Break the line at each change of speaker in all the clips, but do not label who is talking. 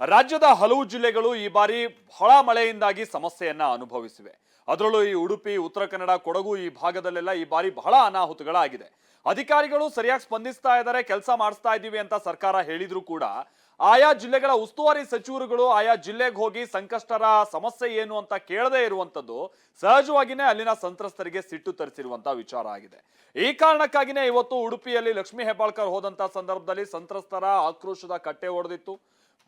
ರಾಜ್ಯದ ಹಲವು ಜಿಲ್ಲೆಗಳು ಈ ಬಾರಿ ಬಹಳ ಮಳೆಯಿಂದಾಗಿ ಸಮಸ್ಯೆಯನ್ನ ಅನುಭವಿಸಿವೆ. ಅದರಲ್ಲೂ ಈ ಉಡುಪಿ, ಉತ್ತರ ಕನ್ನಡ, ಕೊಡಗು ಈ ಭಾಗದಲ್ಲೆಲ್ಲ ಈ ಬಾರಿ ಬಹಳ ಅನಾಹುತಗಳಾಗಿದೆ. ಅಧಿಕಾರಿಗಳು ಸರಿಯಾಗಿ ಸ್ಪಂದಿಸ್ತಾ ಇದ್ದಾರೆ, ಕೆಲಸ ಮಾಡಿಸ್ತಾ ಇದ್ದೀವಿ ಅಂತ ಸರ್ಕಾರ ಹೇಳಿದ್ರು ಕೂಡ ಆಯಾ ಜಿಲ್ಲೆಗಳ ಉಸ್ತುವಾರಿ ಸಚಿವರುಗಳು, ಆಯಾ ಜಿಲ್ಲೆಗೆ ಹೋಗಿ ಸಂಕಷ್ಟರ ಸಮಸ್ಯೆ ಏನು ಅಂತ ಕೇಳದೇ ಇರುವಂತದ್ದು ಸಹಜವಾಗಿನೇ ಅಲ್ಲಿನ ಸಂತ್ರಸ್ತರಿಗೆ ಸಿಟ್ಟು ತರಿಸಿರುವಂತ ವಿಚಾರ ಆಗಿದೆ. ಈ ಕಾರಣಕ್ಕಾಗಿನೇ ಇವತ್ತು ಉಡುಪಿಯಲ್ಲಿ ಲಕ್ಷ್ಮೀ ಹೆಬ್ಬಾಳ್ಕರ್ ಹೋದಂತ ಸಂದರ್ಭದಲ್ಲಿ ಸಂತ್ರಸ್ತರ ಆಕ್ರೋಶದ ಕಟ್ಟೆ ಹೊಡೆದಿತ್ತು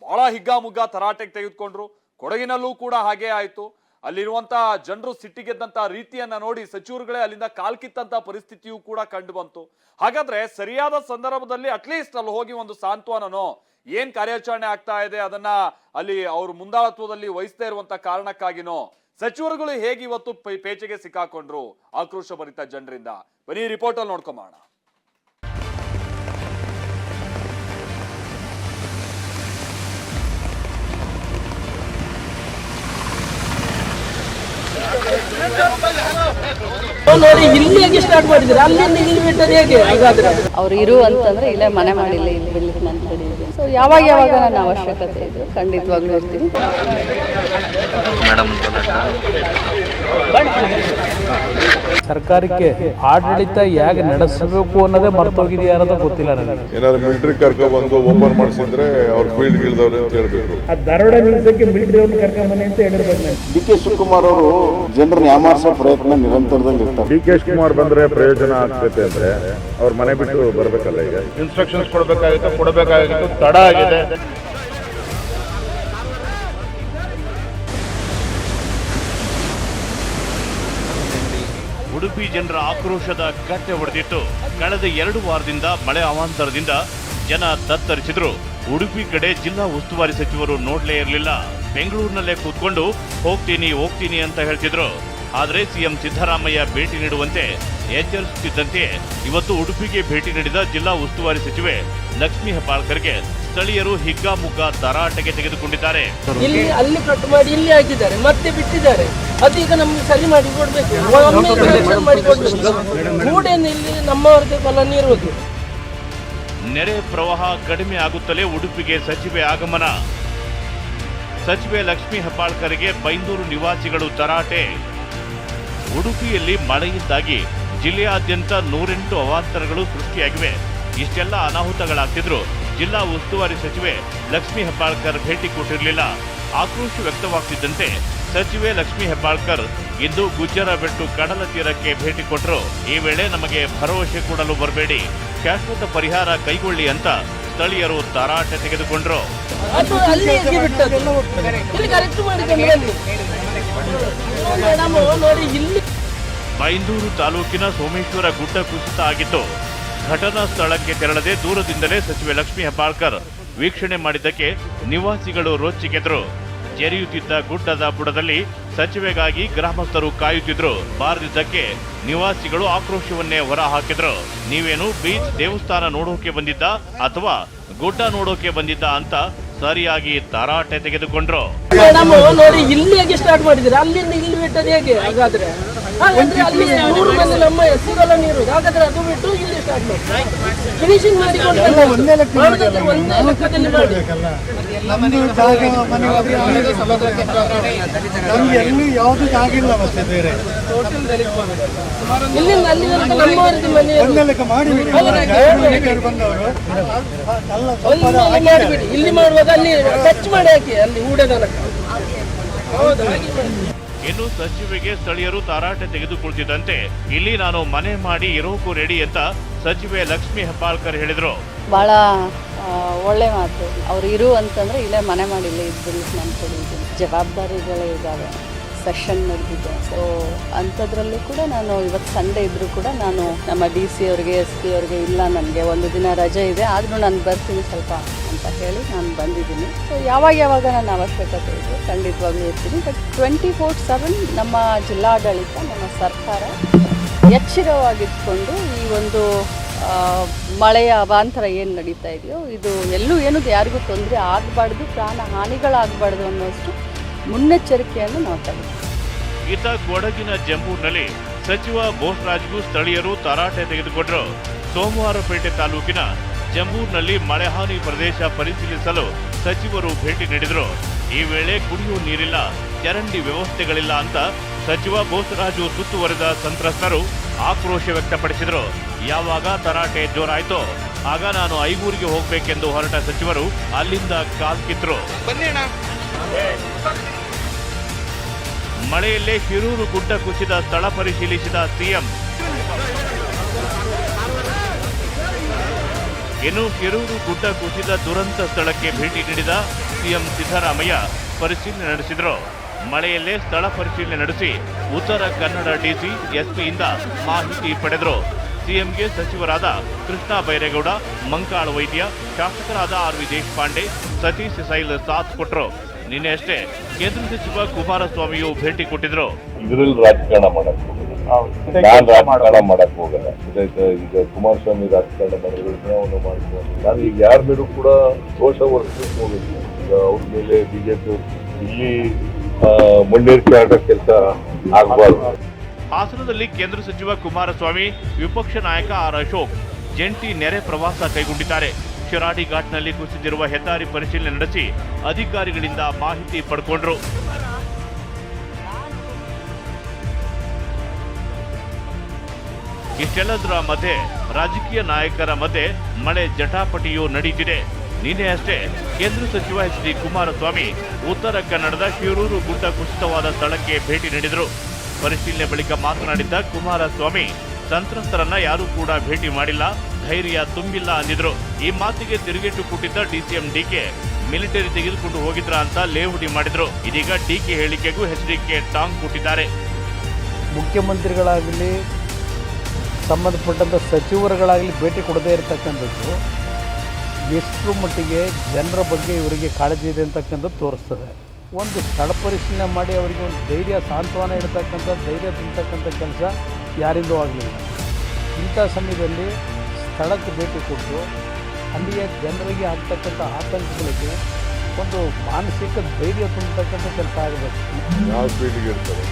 ಬಹಳ ಹಿಗ್ಗಾಮುಗ್ಗಾ ತರಾಟೆಗೆ ತೆಗೆದುಕೊಂಡ್ರು. ಕೊಡಗಿನಲ್ಲೂ ಕೂಡ ಹಾಗೆ ಆಯ್ತು. ಅಲ್ಲಿರುವಂತಹ ಜನರು ಸಿಟ್ಟಿಗೆದ್ದಂತ ರೀತಿಯನ್ನ ನೋಡಿ ಸಚಿವರುಗಳೇ ಅಲ್ಲಿಂದ ಕಾಲ್ಕಿತ್ತಂತ ಪರಿಸ್ಥಿತಿಯೂ ಕೂಡ ಕಂಡು ಬಂತು. ಹಾಗಾದ್ರೆ ಸರಿಯಾದ ಸಂದರ್ಭದಲ್ಲಿ ಅಟ್ಲೀಸ್ಟ್ ಅಲ್ಲಿ ಹೋಗಿ ಒಂದು ಸಾಂತ್ವನನೋ, ಏನ್ ಕಾರ್ಯಾಚರಣೆ ಆಗ್ತಾ ಇದೆ ಅದನ್ನ ಅಲ್ಲಿ ಅವ್ರ ಮುಂದಾಳತ್ವದಲ್ಲಿ ವಹಿಸ್ತಾ ಇರುವಂತ ಕಾರಣಕ್ಕಾಗಿನೋ, ಸಚಿವರುಗಳು ಹೇಗೆ ಇವತ್ತು ಪೇಚೆಗೆ ಸಿಕ್ಕಾಕೊಂಡ್ರು, ಆಕ್ರೋಶ ಭರಿತ ಜನರಿಂದ. ಬನ್ನಿ ರಿಪೋರ್ಟ್ ಅಲ್ಲಿ ನೋಡ್ಕೊಂಬೋಣ
ನೋಡಿ ಇಲ್ಲಿ ಹೇಗೆ ಸ್ಟಾರ್ಟ್ ಮಾಡಿದ್ರೆ ಅಲ್ಲಿಂದ ಇಲ್ಲಿ ಬಿಟ್ಟರೆ ಹೇಗೆ ಹಾಗಾದ್ರೆ?
ಅವ್ರು ಇರು ಅಂತಂದ್ರೆ ಇಲ್ಲೇ ಮನೆ ಮಾಡಿಲ್ಲ ಇಲ್ಲಿ ಬಿಡ್ಲಿಕ್ಕೆ ನನ್ನ ಕಡೆ ಇದೆ ಸೊ ಯಾವಾಗ ಯಾವಾಗ ನನ್ನ ಅವಶ್ಯಕತೆ ಇದೆ ಖಂಡಿತವಾಗ್ಲೂ ಇರ್ತೀನಿ.
ಸರ್ಕಾರಕ್ಕೆ ಆಡಳಿತ ಹೇಗೆ ನಡೆಸಬೇಕು ಅನ್ನೋದೇ ಮರ್ತೋಗಿದೆಯಾ ಅನ್ನೋದು ಗೊತ್ತಿಲ್ಲ ನನಗೆ.
ಏನಾದ್ರು ಮಿಲಿಟರಿ ಕರ್ಕೊಂಡು ಬಂದು ಓಪನ್ ಮಾಡಿಸಿದ್ರೆ ಅವ್ರ ಫೀಲ್ಡ್ ಇಳ್ದವ್ರೆ ಅಂತ ಹೇಳ್ಬೇಕು
ಆ ದರೋಡ ನಿಲ್ಸಕ್ಕೆ ಮಿಲಿಟರಿ ಅವ್ರನ್ನ ಕರ್ಕೊಂಬನ್ನಿ ಅಂತ ಹೇಳಿರ್ಬೇಕು ನಾನು.
ಡಿ ಕೆ ಶಿವಕುಮಾರ್ ಅವರು ಜನರನ್ನ ಯಾಮಾರಿಸೋ ಪ್ರಯತ್ನ ನಿರಂತರದಲ್ಲಿ ಇರ್ತಾರೆ.
ಡಿ ಕೆ ಶಿವಕುಮಾರ್ ಬಂದ್ರೆ ಪ್ರಯೋಜನ ಆಗ್ತೈತೆ ಅಂದ್ರೆ ಅವ್ರ ಮನೆ ಬಿಟ್ಟು ಬರ್ಬೇಕಲ್ಲ ಈಗ?
ಇನ್ಸ್ಟ್ರಕ್ಷನ್ಸ್ ಕೊಡಬೇಕಾಗಿತ್ತು ಕೊಡಬೇಕಾಗಿತ್ತು ತಡ ಆಗಿದೆ.
ಉಡುಪಿ ಜನರ ಆಕ್ರೋಶದ ಕಟ್ಟೆ ಹೊಡೆದಿತ್ತು. ಕಳೆದ ಎರಡು ವಾರದಿಂದ ಮಳೆ ಅವಾಂತರದಿಂದ ಜನ ತತ್ತರಿಸಿದ್ರು. ಉಡುಪಿ ಕಡೆ ಜಿಲ್ಲಾ ಉಸ್ತುವಾರಿ ಸಚಿವರು ನೋಡ್ಲೇ ಇರಲಿಲ್ಲ. ಬೆಂಗಳೂರಿನಲ್ಲೇ ಕೂತ್ಕೊಂಡು ಹೋಗ್ತೀನಿ ಹೋಗ್ತೀನಿ ಅಂತ ಹೇಳ್ತಿದ್ರು. ಆದ್ರೆ ಸಿಎಂ ಸಿದ್ದರಾಮಯ್ಯ ಭೇಟಿ ನೀಡುವಂತೆ ಎಚ್ಚರಿಸುತ್ತಿದ್ದಂತೆ ಇವತ್ತು ಉಡುಪಿಗೆ ಭೇಟಿ ನೀಡಿದ ಜಿಲ್ಲಾ ಉಸ್ತುವಾರಿ ಸಚಿವೆ ಲಕ್ಷ್ಮೀ ಹೆಬ್ಬಾಳ್ಕರ್ಗೆ ಸ್ಥಳೀಯರು ಹಿಗ್ಗಾಮುಗ್ಗಾ ತರಾಟೆಗೆ ತೆಗೆದುಕೊಂಡಿದ್ದಾರೆ.
ಇಲ್ಲಿ ಅಲ್ಲಿ ಕಟ್ ಮಾಡಿ ಇಲ್ಲಿ ಹಾಕಿದ್ದಾರೆ ಮತ್ತೆ ಬಿಟ್ಟಿದ್ದಾರೆ. ಅದೀಗ ನಮ್ಗೆ ಸರಿ ಮಾಡಿ ಕೊಡ್ಬೇಕು. ಮಾಡಿ ಇಲ್ಲಿ ಫಲನೇ ಇರುವುದು
ನೆರೆ ಪ್ರವಾಹ ಕಡಿಮೆ ಆಗುತ್ತಲೇ ಉಡುಪಿಗೆ ಸಚಿವೆ ಆಗಮನ. ಸಚಿವೆ ಲಕ್ಷ್ಮೀ ಹೆಬ್ಬಾಳ್ಕರ್ಗೆ ಬೈಂದೂರು ನಿವಾಸಿಗಳು ತರಾಟೆ. ಉಡುಪಿಯಲ್ಲಿ ಮಳೆಯಿಂದಾಗಿ ಜಿಲ್ಲೆಯಾದ್ಯಂತ ನೂರೆಂಟು ಅವಾಂತರಗಳು ಸೃಷ್ಟಿಯಾಗಿವೆ. ಇಷ್ಟೆಲ್ಲ ಅನಾಹುತಗಳಾಗ್ತಿದ್ರು. ಜಿಲ್ಲಾ ಉಸ್ತುವಾರಿ ಸಚಿವೆ ಲಕ್ಷ್ಮೀ ಹೆಬ್ಬಾಳ್ಕರ್ ಭೇಟಿ ಕೊಟ್ಟಿರಲಿಲ್ಲ. ಆಕ್ರೋಶ ವ್ಯಕ್ತವಾಗ್ತಿದ್ದಂತೆ ಸಚಿವೆ ಲಕ್ಷ್ಮೀ ಹೆಬ್ಬಾಳ್ಕರ್ ಇಂದು ಗುಜ್ಜರ ಬೆಟ್ಟು ಕಡಲ ತೀರಕ್ಕೆ ಭೇಟಿ ಕೊಟ್ಟರು ಈ ವೇಳೆ ನಮಗೆ ಭರವಸೆ ಕೊಡಲು ಬರಬೇಡಿ. ಶಾಶ್ವತ ಪರಿಹಾರ ಕೈಗೊಳ್ಳಿ ಅಂತ ಸ್ಥಳೀಯರು ತರಾಟೆ ತೆಗೆದುಕೊಂಡ್ರು. ಬೈಂದೂರು ತಾಲೂಕಿನ ಸೋಮೇಶ್ವರ ಗುಡ್ಡ ಕುಸಿತ ಆಗಿತ್ತು ಘಟನಾ ಸ್ಥಳಕ್ಕೆ ತೆರಳದೆ ದೂರದಿಂದಲೇ ಸಚಿವೆ ಲಕ್ಷ್ಮೀ ಹೆಬ್ಬಾಳ್ಕರ್ ವೀಕ್ಷಣೆ ಮಾಡಿದ್ದಕ್ಕೆ ನಿವಾಸಿಗಳು ರೊಚ್ಚಿಗೆದ್ರು ಜರಿಯುತ್ತಿದ್ದ ಗುಡ್ಡದ ಬುಡದಲ್ಲಿ ಸಚಿವೆಗಾಗಿ ಗ್ರಾಮಸ್ಥರು ಕಾಯುತ್ತಿದ್ರು. ಬಾರದಿದ್ದಕ್ಕೆ ನಿವಾಸಿಗಳು ಆಕ್ರೋಶವನ್ನೇ ಹೊರ ಹಾಕಿದ್ರು ನೀವೇನು ಬೀಚ್ ದೇವಸ್ಥಾನ ನೋಡೋಕೆ ಬಂದಿದ್ದ ಅಥವಾ ಗುಡ್ಡ ನೋಡೋಕೆ ಬಂದಿದ್ದ ಅಂತ ಸರಿಯಾಗಿ ತರಾಟೆ ತೆಗೆದುಕೊಂಡ್ರು.
ನೋಡಿ ಇಲ್ಲಿ ಹೇಗೆ ಸ್ಟಾರ್ಟ್ ಮಾಡಿದ್ರೆ ಅಲ್ಲಿಂದ ಇಲ್ಲಿ ಬಿಟ್ಟರೆ ಹೇಗೆ? ಹಾಗಾದ್ರೆ? ಹಾಗಾದ್ರೆ ಅಲ್ಲಿ ಮೂರು ಮಂದಿ ನಮ್ಮ ನೀರು ಹಾಗಾದ್ರೆ ಅದು ಬಿಟ್ಟು ಇಲ್ಲಿ ಸ್ಟಾರ್ಟ್ ಮಾಡಿ. ಫಿನಿಶಿಂಗ್ ಮಾಡಿಕೊಂಡು ಒಂದೇ ಲೆಕ್ಕದಲ್ಲಿ ಮಾಡಿ.
ನಮ್ದು ಜಾಗ ಮನೆ ನಮ್ಗೆ ಎಲ್ಲಿ ಯಾವುದು ಆಗಿಲ್ಲ ಮತ್ತೆ ಬೇರೆ.
ಇಲ್ಲಿಂದ ಅಲ್ಲಿ ತನಕ ನಮ್ಮವರದ್ದು ಮನೆ ಇರೋದು.
ಒಂದೇ ಲೆಕ್ಕ ಮಾಡಿ? ಬಂದವರು.
ಮಾಡಿಬಿಡಿ. ಇಲ್ಲಿ ಮಾಡುವಾಗ ಅಲ್ಲಿ ಟಚ್ ಮಾಡಿ ಹಾಕಿ ಅಲ್ಲಿ ಊಡ ತನಕ. ಹೌದು.
ಇನ್ನು ಸಚಿವೆಗೆ ಸ್ಥಳೀಯರು ತಾರಾಟೆ ತೆಗೆದುಕೊಳ್ತಿದ್ದಂತೆ ಇಲ್ಲಿ ನಾನು ಮನೆ ಮಾಡಿ ಇರೋಕು ರೆಡಿ ಅಂತ ಸಚಿವೆ ಲಕ್ಷ್ಮಿ ಹೆಬ್ಬಾಳ್ಕರ್ ಹೇಳಿದ್ರು.
ಆ, ಒಳ್ಳೆ ಮಾತು. ಅವ್ರು ಇರು ಅಂತಂದ್ರೆ ಇಲ್ಲೇ ಮನೆ ಮಾಡಿಲ್ಲ ಇದು ನಾನು ನನ್ನ ಕಡೆ ಇದೆ ಜವಾಬ್ದಾರಿಗಳೇ ಇದ್ದಾವೆ. ಸೆಷನ್ ನಡೆದಿದೆ. ಸೊ ಅಂಥದ್ರಲ್ಲೂ ಕೂಡ ನಾನು ಇವತ್ತು ಸಂಡೆ ಇದ್ದರೂ ಕೂಡ ನಾನು ನಮ್ಮ ಡಿ ಸಿ ಅವ್ರಿಗೆ ಎಸ್ ಪಿ ಅವ್ರಿಗೆ ಇಲ್ಲ ನನಗೆ ಒಂದು ದಿನ ರಜೆ ಇದೆ. ಆದರೂ ನಾನು ಬರ್ತೀನಿ ಸ್ವಲ್ಪ. ಅಂತ ಹೇಳಿ ನಾನು ಬಂದಿದ್ದೀನಿ. ಸೊ ಯಾವಾಗ ಯಾವಾಗ ನನ್ನ ಅವಶ್ಯಕತೆ ಇದೆ ಖಂಡಿತವಾಗ್ಲೂ ಇರ್ತೀನಿ. ಬಟ್ ಟ್ವೆಂಟಿ ಫೋರ್ ಸೆವೆನ್ ನಮ್ಮ ಜಿಲ್ಲಾಡಳಿತ, ನಮ್ಮ ಸರ್ಕಾರ ಎಚ್ಚರವಾಗಿಟ್ಕೊಂಡು ಈ ಒಂದು ಮಳೆಯ ಅವಾಂತರ ಏನು ನಡೀತಾ ಇದೆಯೋ, ಇದು ಎಲ್ಲೂ ಏನು ಯಾರಿಗೂ ತೊಂದರೆ ಆಗಬಾರ್ದು ಪ್ರಾಣ ಹಾನಿಗಳಾಗಬಾರ್ದು ಅನ್ನೋಷ್ಟು ಮುನ್ನೆಚ್ಚರಿಕೆಯನ್ನು ನಾವು
ಇತ ಕೊಡಗಿನ ಜಂಬೂರಿನಲ್ಲಿ ಸಚಿವ ಬೋಸ್ರಾಜ್ಗೂ ಸ್ಥಳೀಯರು ತರಾಟೆ ತೆಗೆದುಕೊಂಡರು. ಸೋಮವಾರಪೇಟೆ ತಾಲೂಕಿನ ಜಂಬೂರಿನಲ್ಲಿ ಮಳೆಹಾನಿ ಪ್ರದೇಶ ಪರಿಶೀಲಿಸಲು ಸಚಿವರು ಭೇಟಿ ನೀಡಿದರು. ಈ ವೇಳೆ ಕುಡಿಯುವ ನೀರಿಲ್ಲ ಚರಂಡಿ ವ್ಯವಸ್ಥೆಗಳಿಲ್ಲ ಅಂತ ಸಚಿವ ಬೋಸರಾಜು ಸುತ್ತುವರೆದ ಸಂತ್ರಸ್ತರು ಆಕ್ರೋಶ ವ್ಯಕ್ತಪಡಿಸಿದರು. ಯಾವಾಗ ತರಾಟೆ ಜೋರಾಯ್ತೋ ಆಗ ನಾನು ಐಗೂರಿಗೆ ಹೋಗಬೇಕೆಂದು ಹೊರಟ ಸಚಿವರು ಅಲ್ಲಿಂದ ಕಾಲ್ಕಿದ್ರು ಮಳೆಯಲ್ಲೇ ಶಿರೂರು ಗುಡ್ಡ ಕುಸಿದ ಸ್ಥಳ ಪರಿಶೀಲಿಸಿದ ಸಿಎಂ ಇನ್ನು ಕೆರೂರು ಗುಡ್ಡ ಕುಸಿದ ದುರಂತ ಸ್ಥಳಕ್ಕೆ ಭೇಟಿ ನೀಡಿದ ಸಿಎಂ ಸಿದ್ದರಾಮಯ್ಯ ಪರಿಶೀಲನೆ ನಡೆಸಿದರು. ಮಳೆಯಲ್ಲೇ ಸ್ಥಳ ಪರಿಶೀಲನೆ ನಡೆಸಿ ಉತ್ತರ ಕನ್ನಡ ಡಿಸಿ ಎಸ್ಪಿಯಿಂದ ಮಾಹಿತಿ ಪಡೆದರು. ಸಿಎಂಗೆ ಸಚಿವರಾದ ಕೃಷ್ಣ ಬೈರೇಗೌಡ, ಮಂಕಾಳ ವೈದ್ಯ, ಶಾಸಕರಾದ ಆರ್ ವಿ ದೇಶಪಾಂಡೆ, ಸತೀಶ್ ಸೈಲ್ ಸಾಥ್ ಕೊಟ್ಟರು ನಿನ್ನೆ ಅಷ್ಟೇ ಕೇಂದ್ರ ಸಚಿವ ಕುಮಾರಸ್ವಾಮಿಯು ಭೇಟಿ ಕೊಟ್ಟಿದ್ರು
ನಾನ್ ರಾಜಕಾರಣ ಮಾಡಕ್ ಹೋಗಲ್ಲ. ಗೊತ್ತಾಯ್ತಾ ಈಗ ಕುಮಾರಸ್ವಾಮಿ ರಾಜಕಾರಣ ಮಾಡಿದ್ರೆ ಅವನು ಮಾಡ್ಕೊಂಡು ನಾನು ಈಗ ಯಾರ ಮೇಲೂ ಕೂಡ ದೋಷ ಹೊರಿಸ್ಲಿಕ್ಕೆ ಹೋಗಿಲ್ಲ. ಈಗ ಅವ್ರ ಮೇಲೆ ಬಿಜೆಪಿ ಇಲ್ಲಿ ಮಣ್ಣೇರಿಕೆ ಆಡೋ ಕೆಲಸ ಆಗಬಾರ್ದು.
ಹಾಸನದಲ್ಲಿ ಕೇಂದ್ರ ಸಚಿವ ಕುಮಾರಸ್ವಾಮಿ ವಿಪಕ್ಷ ನಾಯಕ ಆರ್ ಅಶೋಕ್ ಜಂಟಿ ನೆರೆ ಪ್ರವಾಸ ಕೈಗೊಂಡಿದ್ದಾರೆ. ಶಿರಾಡಿ ಘಾಟ್ನಲ್ಲಿ ಕುಸಿದಿರುವ ಹೆದ್ದಾರಿ ಪರಿಶೀಲನೆ ನಡೆಸಿ ಅಧಿಕಾರಿಗಳಿಂದ ಮಾಹಿತಿ ಪಡ್ಕೊಂಡ್ರು. ಇಷ್ಟೆಲ್ಲದರ ಮಧ್ಯೆ ರಾಜಕೀಯ ನಾಯಕರ ಮಧ್ಯೆ ಮಳೆ ಜಟಾಪಟಿಯೂ ನಡೀತಿದೆ. ನಿನ್ನೆ ಅಷ್ಟೇ ಕೇಂದ್ರ ಸಚಿವ ಎಚ್ ಡಿ ಕುಮಾರಸ್ವಾಮಿ ಉತ್ತರ ಕನ್ನಡದ ಶಿರೂರು ಗುಡ್ಡ ಕುಸಿತವಾದ ಸ್ಥಳಕ್ಕೆ ಭೇಟಿ ನೀಡಿದರು. ಪರಿಶೀಲನೆ ಬಳಿಕ ಮಾತನಾಡಿದ್ದ ಕುಮಾರಸ್ವಾಮಿ, ಸಂತ್ರಸ್ತರನ್ನ ಯಾರೂ ಕೂಡ ಭೇಟಿ ಮಾಡಿಲ್ಲ, ಧೈರ್ಯ ತುಂಬಿಲ್ಲ ಅಂದಿದ್ರು. ಈ ಮಾತಿಗೆ ತಿರುಗೇಟು ಕೊಟ್ಟಿದ್ದ ಡಿಸಿಎಂ ಡಿಕೆ, ಮಿಲಿಟರಿ ತೆಗೆದುಕೊಂಡು ಹೋಗಿದ್ರ ಅಂತ ಲೇಹುಡಿ ಮಾಡಿದ್ರು. ಇದೀಗ ಡಿಕೆ ಹೇಳಿಕೆಗೂ ಎಚ್ಡಿಕೆ ಟಾಂಗ್ ಕೊಟ್ಟಿದ್ದಾರೆ.
ಮುಖ್ಯಮಂತ್ರಿಗಳಾಗಲಿ ಸಂಬಂಧಪಟ್ಟಂಥ ಸಚಿವರುಗಳಾಗಲಿ ಭೇಟಿ ಕೊಡದೇ ಇರತಕ್ಕಂಥದ್ದು ಎಷ್ಟರ ಮಟ್ಟಿಗೆ ಜನರ ಬಗ್ಗೆ ಇವರಿಗೆ ಕಾಳಜಿ ಇದೆ ಅಂತಕ್ಕಂಥದ್ದು ತೋರಿಸ್ತದೆ. ಒಂದು ಸ್ಥಳ ಪರಿಶೀಲನೆ ಮಾಡಿ ಅವರಿಗೆ ಒಂದು ಧೈರ್ಯ, ಸಾಂತ್ವನ ಇಡ್ತಕ್ಕಂಥ ಧೈರ್ಯ ತಿಂತಕ್ಕಂಥ ಕೆಲಸ ಯಾರಿಂದೂ ಆಗಲಿಲ್ಲ. ಇಂಥ ಸಮಯದಲ್ಲಿ ಸ್ಥಳಕ್ಕೆ ಭೇಟಿ ಕೊಟ್ಟು ಅಲ್ಲಿಯ ಜನರಿಗೆ ಆಗ್ತಕ್ಕಂಥ ಆತಂಕಗಳಿಗೆ ಒಂದು ಮಾನಸಿಕ ಧೈರ್ಯ ತುಂಬತಕ್ಕಂಥ ಕೆಲಸ ಆಗಬೇಕು.
ಯಾವ ಇರ್ತಾರೆ?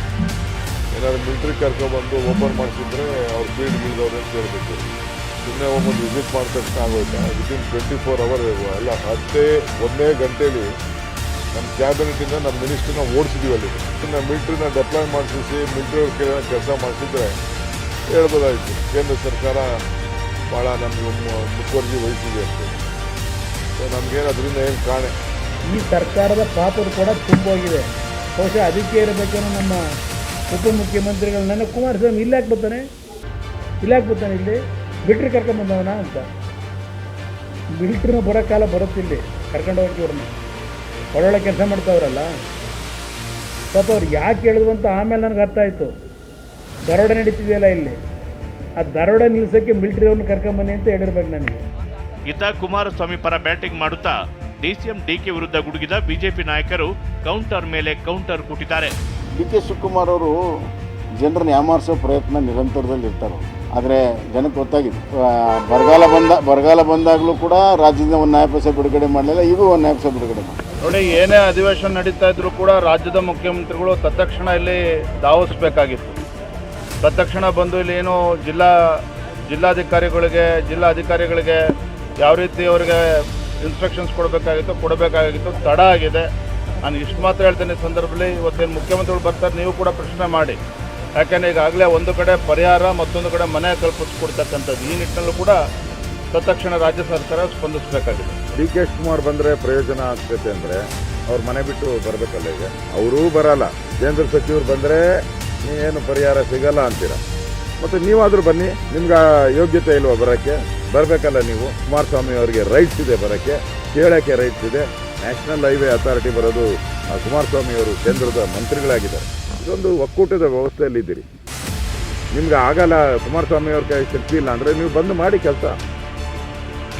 ಏನಾದ್ರು ಮಿಲಿಟ್ರಿ ಕರ್ಕೊಂಡ್ಬಂದು ಓಪನ್ ಮಾಡಿಸಿದ್ರೆ ಅವ್ರು ಫೀಲ್ಡ್ ಇಳಿದವ್ರು ಅಂತ ಹೇಳ್ಬೇಕು ಸುಮ್ಮನೆ ಒಂದು ವಿಸಿಟ್ ಮಾಡಿದ ತಕ್ಷಣ ಆಗೋಯ್ತಾ? ವಿತಿನ್ ಟ್ವೆಂಟಿ ಫೋರ್ ಅವರ್ ಎಲ್ಲ ಹತ್ತೇ ಒಂದೇ ಗಂಟೆಲಿ ನಮ್ಮ ಕ್ಯಾಬಿನೆಟಿಂದ ನಮ್ಮ ಮಿನಿಸ್ಟ್ರಿನ ಓಡಿಸಿದೀವಿ ಅಲ್ಲಿ. ಇನ್ನು ಮಿಲಿಟ್ರಿನ ಡೆಪ್ಲಾಯ್ ಮಾಡಿಸಿ ಮಿಲಿಟ್ರಿ ಅವ್ರ ಕೈಲಿ ಕೆಲಸ ಮಾಡಿಸಿದ್ರೆ ಹೇಳ್ಬೋದಾಯಿತು. ಕೇಂದ್ರ ಸರ್ಕಾರ ಭಾಳ ನಮಗೆ ಮುತುವರ್ಜಿ ವಹಿಸಿದೆ ಅಂತ. ಸೊ ನಮಗೇನು ಅದರಿಂದ ಏನು ಕಾಣೆ?
ಈ ಸರ್ಕಾರದ ಪಾಪರು ಕೂಡ ತುಂಬೋಗಿದೆ. ಬಹುಶಃ ಅದಕ್ಕೆ ಇರಬೇಕೇನೋ ನಮ್ಮ ಉಪಮುಖ್ಯಮಂತ್ರಿಗಳು ನನ್ನ ಕುಮಾರಸ್ವಾಮಿ ಇಲ್ಲಿ ಯಾಕೆ ಬರ್ತಾನೆ? ಇಲ್ಲಿ ಯಾಕೆ ಬರ್ತಾನೆ ಇಲ್ಲಿ? ಬಿಟ್ರಿ ಕರ್ಕೊಂಬಂದವನ ಅಂತ. ಬಿಲ್ಟ್ರಿನ ಬರೋ ಕಾಲ ಬರುತ್ತಿಲ್ಲಿ ಕರ್ಕೊಂಡು ಹೋಗಿ ಅವ್ರನ್ನ ಒಳ್ಳೊಳ್ಳೆ ಕೆಲಸ ಮಾಡ್ತಾವ್ರಲ್ಲ. ಪಾಪ ಅವ್ರು ಯಾಕೆ ಹೇಳಿದ್ರು ಅಂತ ಆಮೇಲೆ ನನಗೆ ಅರ್ಥ ಆಯಿತು. ದರೋಡೆ ನಡೀತಿದೆಯಲ್ಲ ಇಲ್ಲಿ. ಆ ದರೋಡೆ ನಿಲ್ಸೋಕ್ಕೆ ಮಿಲ್ಟ್ರಿ ಅವ್ರನ್ನ ಕರ್ಕೊಂಬನ್ನಿ ಅಂತ ಹೇಳಿರ್ಬೇಕು ನನಗೆ.
ಇತ್ತ ಕುಮಾರಸ್ವಾಮಿ ಪರ ಬ್ಯಾಟಿಂಗ್ ಮಾಡುತ್ತಾ ಡಿಸಿಎಂ ಡಿಕೆ ವಿರುದ್ಧ ಗುಡುಗಿದ ಬಿಜೆಪಿ ನಾಯಕರು ಕೌಂಟರ್ ಮೇಲೆ ಕೌಂಟರ್ ಕೊಟ್ಟಿದ್ದಾರೆ
ಡಿ ಕೆ ಶಿವಕುಮಾರ್ ಅವರು ಜನರನ್ನ ಯಾಮಾರಿಸೋ ಪ್ರಯತ್ನ ನಿರಂತರದಲ್ಲಿ ಇರ್ತಾರೆ. ಆದರೆ ಜನಕ್ಕೆ ಗೊತ್ತಾಗಿದೆ. ಬರಗಾಲ ಬಂದ, ಬರಗಾಲ ಬಂದಾಗಲೂ ಕೂಡ ರಾಜ್ಯದಿಂದ ಒಂದು ನ್ಯಾಯ ಬಿಡುಗಡೆ ಮಾಡಲಿಲ್ಲ, ಈಗ ಒಂದು ನ್ಯಾಯ ಪೈಸೆ ಬಿಡುಗಡೆ ಮಾಡಿ
ನೋಡಿ, ಏನೇ ಅಧಿವೇಶನ ನಡೀತಾ ಇದ್ರು ಕೂಡ ರಾಜ್ಯದ ಮುಖ್ಯಮಂತ್ರಿಗಳು ತತ್ಕ್ಷಣ ಇಲ್ಲಿ ಧಾವಿಸ್ಬೇಕಾಗಿತ್ತು. ತತ್ಕ್ಷಣ ಬಂದು ಇಲ್ಲಿ ಏನು ಜಿಲ್ಲಾ, ಜಿಲ್ಲಾಧಿಕಾರಿಗಳಿಗೆ ಜಿಲ್ಲಾ ಅಧಿಕಾರಿಗಳಿಗೆ ಯಾವ ರೀತಿ ಅವರಿಗೆ ಇನ್ಸ್ಟ್ರಕ್ಷನ್ಸ್ ಕೊಡಬೇಕಾಗಿತ್ತು ಕೊಡಬೇಕಾಗಿತ್ತು, ತಡ ಆಗಿದೆ. ನಾನು ಇಷ್ಟು ಮಾತ್ರ ಹೇಳ್ತೇನೆ ಸಂದರ್ಭದಲ್ಲಿ. ಇವತ್ತೇನು ಮುಖ್ಯಮಂತ್ರಿಗಳು ಬರ್ತಾರೆ, ನೀವು ಕೂಡ ಪ್ರಶ್ನೆ ಮಾಡಿ. ಯಾಕೆಂದರೆ ಈಗಾಗಲೇ ಒಂದು ಕಡೆ ಪರಿಹಾರ, ಮತ್ತೊಂದು ಕಡೆ ಮನೆ ಕಲ್ಪಿಸ್ಕೊಡ್ತಕ್ಕಂಥದ್ದು. ಈ ನಿಟ್ಟಿನಲ್ಲೂ ಕೂಡ ತತ್ಕ್ಷಣ ರಾಜ್ಯ ಸರ್ಕಾರ ಸ್ಪಂದಿಸಬೇಕಾಗಿದೆ.
ಡಿ ಕೆ ಶಿವಕುಮಾರ್ ಬಂದರೆ ಪ್ರಯೋಜನ ಆಗ್ತೈತೆ ಅಂದರೆ ಅವ್ರ ಮನೆ ಬಿಟ್ಟು ಬರಬೇಕಲ್ಲ ಈಗ. ಅವರೂ ಬರಲ್ಲ. ಕೇಂದ್ರ ಸಚಿವರು ಬಂದರೆ ಏನು ಪರಿಹಾರ ಸಿಗಲ್ಲ ಅಂತೀರ. ಮತ್ತು ನೀವಾದರೂ ಬನ್ನಿ, ನಿಮ್ಗೆ ಯೋಗ್ಯತೆ ಇಲ್ವಾ ಬರೋಕ್ಕೆ? ಬರಬೇಕಲ್ಲ ನೀವು. ಕುಮಾರಸ್ವಾಮಿ ಅವರಿಗೆ ರೈಟ್ಸ್ ಇದೆ ಬರೋಕ್ಕೆ. ಕೇಳೋಕ್ಕೆ ರೈಟ್ಸ್ ಇದೆ. ನ್ಯಾಷನಲ್ ಹೈವೇ ಅಥಾರಿಟಿ ಬರೋದು ಕುಮಾರಸ್ವಾಮಿ ಅವರು ಕೇಂದ್ರದ ಮಂತ್ರಿಗಳಾಗಿದ್ದಾರೆ. ಇದೊಂದು ಒಕ್ಕೂಟದ ವ್ಯವಸ್ಥೆಯಲ್ಲಿದ್ದೀರಿ. ನಿಮ್ಗೆ ಆಗಲ್ಲ ಕುಮಾರಸ್ವಾಮಿ ಅವ್ರ ಕೈ ಶಕ್ತಿ ಇಲ್ಲ ಅಂದರೆ ನೀವು ಬಂದು ಮಾಡಿ ಕೆಲಸ.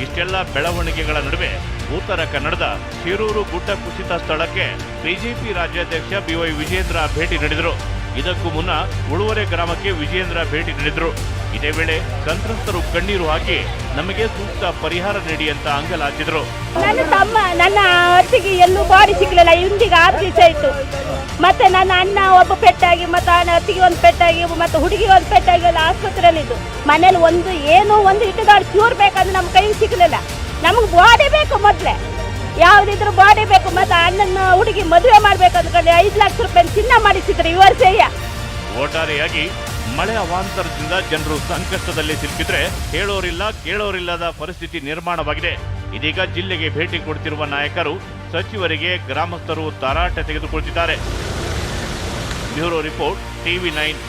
ಇಷ್ಟೆಲ್ಲ ಬೆಳವಣಿಗೆಗಳ ನಡುವೆ ಉತ್ತರ ಕನ್ನಡದ ಶಿರೂರು ಗುಡ್ಡ ಕುಸಿತ ಸ್ಥಳಕ್ಕೆ ಬಿಜೆಪಿ ರಾಜ್ಯಾಧ್ಯಕ್ಷ ಬಿವೈ ವಿಜೇಂದ್ರ ಭೇಟಿ ನೀಡಿದರು. ಇದಕ್ಕೂ ಮುನ್ನ ಉಳುವರೆ ಗ್ರಾಮಕ್ಕೆ ವಿಜೇಂದ್ರ ಭೇಟಿ ನೀಡಿದರು. ಇದೇ ವೇಳೆ ಸಂತ್ರಸ್ತರು ಕಣ್ಣೀರು ಹಾಕಿ ನಮಗೆ ಸೂಕ್ತ ಪರಿಹಾರ ನೀಡಿ ಅಂತ ಅಂಗಲಾಚಿದ್ರು.
ನನ್ನ ತಮ್ಮ ನನ್ನ ಅತ್ತಿಗೆ ಎಲ್ಲೂ ಬಾಡಿ ಸಿಗ್ಲಿಲ್ಲ. ಇಂದಿಗೆ ಆರು ದಿವಸ ಆಯ್ತು. ಮತ್ತೆ ನನ್ನ ಅಣ್ಣ ಒಬ್ಬ ಪೆಟ್ಟಾಗಿ ಮತ್ತೆ ಅಣ್ಣ ಅತ್ತಿಗೆ ಒಂದು ಪೆಟ್ಟಾಗಿ ಮತ್ತೆ ಹುಡುಗಿ ಒಂದು ಪೆಟ್ಟಾಗಿ ಎಲ್ಲ ಆಸ್ಪತ್ರೆಯಲ್ಲಿದ್ದು. ಮನೇಲಿ ಒಂದು ಏನೋ ಒಂದು ಇಟ್ಟುಗಾಡು ಚೂರ್ ಬೇಕಂದ್ರೆ ನಮ್ಮ ಕೈಗೆ ಸಿಗ್ಲಿಲ್ಲ. ನಮಗೆ ಬಾಡಿ ಬೇಕು ಮೊದಲೇ. ಯಾವ್ದಿದ್ರು ಬಾಡಿ ಬೇಕು. ಮತ್ತೆ ಅಣ್ಣನ ಹುಡುಗಿ ಮದುವೆ ಮಾಡ್ಬೇಕು ಅಂದ್ಕೊಂಡು ಐದು ಲಕ್ಷ ರೂಪಾಯಿ ಚಿನ್ನ ಮಾಡಿಸಿದ್ರು ಈ ವರ್ಷಯ್ಯ
ಒಟ್ಟಾರೆಯಾಗಿ ಮಳೆ ಅವಾಂತರದಿಂದ ಜನರು ಸಂಕಷ್ಟದಲ್ಲಿ ಸಿಲುಕಿದ್ರೆ ಹೇಳೋರಿಲ್ಲ ಕೇಳೋರಿಲ್ಲದ ಪರಿಸ್ಥಿತಿ ನಿರ್ಮಾಣವಾಗಿದೆ. ಇದೀಗ ಜಿಲ್ಲೆಗೆ ಭೇಟಿ ಕೊಡ್ತಿರುವ ನಾಯಕರು ಸಚಿವರಿಗೆ ಗ್ರಾಮಸ್ಥರು ತರಾಟೆ ತೆಗೆದುಕೊಳ್ತಿದ್ದಾರೆ. Bureau report, TV nine.